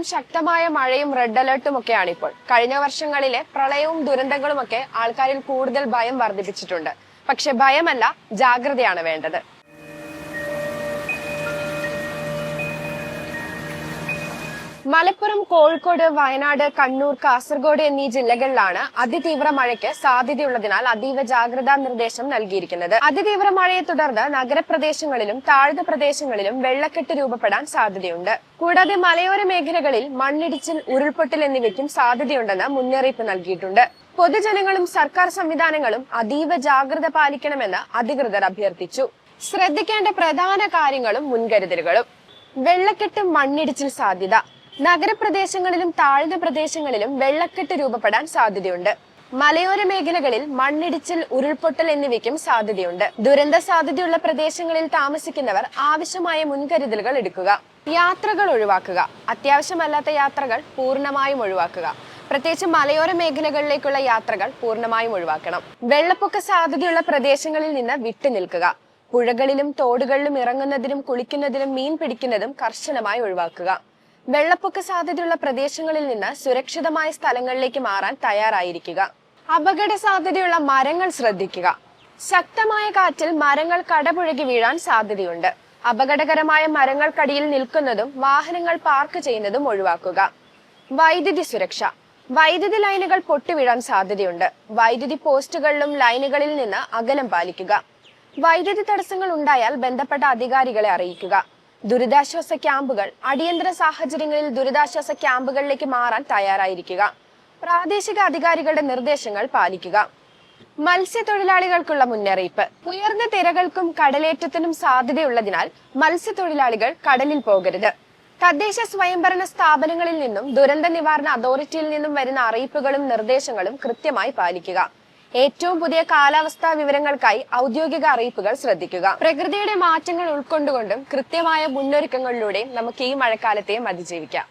കേരളം ശക്തമായ മഴയും റെഡ് അലർട്ടും ഒക്കെയാണ് ഇപ്പോൾ കഴിഞ്ഞ വർഷങ്ങളിലെ പ്രളയവും ദുരന്തങ്ങളും ഒക്കെ ആൾക്കാരിൽ കൂടുതൽ ഭയം വർദ്ധിപ്പിച്ചിട്ടുണ്ട്. പക്ഷെ ഭയമല്ല ജാഗ്രതയാണ് വേണ്ടത്. മലപ്പുറം കോഴിക്കോട് വയനാട് കണ്ണൂർ കാസർഗോഡ് എന്നീ ജില്ലകളിലാണ് അതിതീവ്ര മഴയ്ക്ക് സാധ്യതയുള്ളതിനാൽ അതീവ ജാഗ്രതാ നിർദ്ദേശം നൽകിയിരിക്കുന്നത്. അതിതീവ്ര മഴയെ തുടർന്ന് നഗരപ്രദേശങ്ങളിലും താഴ്ന്ന പ്രദേശങ്ങളിലും വെള്ളക്കെട്ട് രൂപപ്പെടാൻ സാധ്യതയുണ്ട്. കൂടാതെ മലയോര മേഖലകളിൽ മണ്ണിടിച്ചിൽ ഉരുൾപൊട്ടൽ എന്നിവയ്ക്കും സാധ്യതയുണ്ടെന്ന് മുന്നറിയിപ്പ് നൽകിയിട്ടുണ്ട്. പൊതുജനങ്ങളും സർക്കാർ സംവിധാനങ്ങളും അതീവ ജാഗ്രത പാലിക്കണമെന്ന് അധികൃതർ അഭ്യർത്ഥിച്ചു. ശ്രദ്ധിക്കേണ്ട പ്രധാന കാര്യങ്ങളും മുൻകരുതലുകളും. വെള്ളക്കെട്ട് മണ്ണിടിച്ചിൽ സാധ്യത. നഗരപ്രദേശങ്ങളിലും താഴ്ന്ന പ്രദേശങ്ങളിലും വെള്ളക്കെട്ട് രൂപപ്പെടാൻ സാധ്യതയുണ്ട്. മലയോര മേഖലകളിൽ മണ്ണിടിച്ചിൽ ഉരുൾപൊട്ടൽ എന്നിവയ്ക്കും സാധ്യതയുണ്ട്. ദുരന്ത സാധ്യതയുള്ള പ്രദേശങ്ങളിൽ താമസിക്കുന്നവർ ആവശ്യമായ മുൻകരുതലുകൾ എടുക്കുക. യാത്രകൾ ഒഴിവാക്കുക. അത്യാവശ്യമല്ലാത്ത യാത്രകൾ പൂർണമായും ഒഴിവാക്കുക. പ്രത്യേകിച്ച് മലയോര മേഖലകളിലേക്കുള്ള യാത്രകൾ പൂർണമായും ഒഴിവാക്കണം. വെള്ളപ്പൊക്ക സാധ്യതയുള്ള പ്രദേശങ്ങളിൽ നിന്ന് വിട്ടുനിൽക്കുക. പുഴകളിലും തോടുകളിലും ഇറങ്ങുന്നതിനും കുളിക്കുന്നതിനും മീൻ പിടിക്കുന്നതും കർശനമായി ഒഴിവാക്കുക. വെള്ളപ്പൊക്ക സാധ്യതയുള്ള പ്രദേശങ്ങളിൽ നിന്ന് സുരക്ഷിതമായ സ്ഥലങ്ങളിലേക്ക് മാറാൻ തയ്യാറായിരിക്കുക. അപകട സാധ്യതയുള്ള മരങ്ങൾ ശ്രദ്ധിക്കുക. ശക്തമായ കാറ്റിൽ മരങ്ങൾ കടപുഴകി വീഴാൻ സാധ്യതയുണ്ട്. അപകടകരമായ മരങ്ങൾക്കടിയിൽ നിൽക്കുന്നതും വാഹനങ്ങൾ പാർക്ക് ചെയ്യുന്നതും ഒഴിവാക്കുക. വൈദ്യുതി സുരക്ഷ. വൈദ്യുതി ലൈനുകൾ പൊട്ടിവീഴാൻ സാധ്യതയുണ്ട്. വൈദ്യുതി പോസ്റ്റുകളിലും ലൈനുകളിൽ നിന്ന് അകലം പാലിക്കുക. വൈദ്യുതി തടസ്സങ്ങൾ ഉണ്ടായാൽ ബന്ധപ്പെട്ട അധികാരികളെ അറിയിക്കുക. ദുരിതാശ്വാസ ക്യാമ്പുകൾ അടിയന്തര സാഹചര്യങ്ങളിൽ ദുരിതാശ്വാസ ക്യാമ്പുകളിലേക്ക് മാറാൻ തയ്യാറായിരിക്കുക. പ്രാദേശിക അധികാരികളുടെ നിർദ്ദേശങ്ങൾ പാലിക്കുക. മത്സ്യത്തൊഴിലാളികൾക്കുള്ള മുന്നറിയിപ്പ്. ഉയർന്ന തിരകൾക്കും കടലേറ്റത്തിനും സാധ്യതയുള്ളതിനാൽ മത്സ്യത്തൊഴിലാളികൾ കടലിൽ പോകരുത്. തദ്ദേശ സ്വയംഭരണ സ്ഥാപനങ്ങളിൽ നിന്നും ദുരന്ത നിവാരണ അതോറിറ്റിയിൽ നിന്നും വരുന്ന അറിയിപ്പുകളും നിർദ്ദേശങ്ങളും കൃത്യമായി പാലിക്കുക. ഏറ്റവും പുതിയ കാലാവസ്ഥാ വിവരങ്ങൾക്കായി ഔദ്യോഗിക അറിയിപ്പുകൾ ശ്രദ്ധിക്കുക. പ്രകൃതിയുടെ മാറ്റങ്ങൾ ഉൾക്കൊണ്ടുകൊണ്ടും കൃത്യമായ മുന്നൊരുക്കങ്ങളിലൂടെയും നമുക്ക് ഈ മഴക്കാലത്തെയും അതിജീവിക്കാം.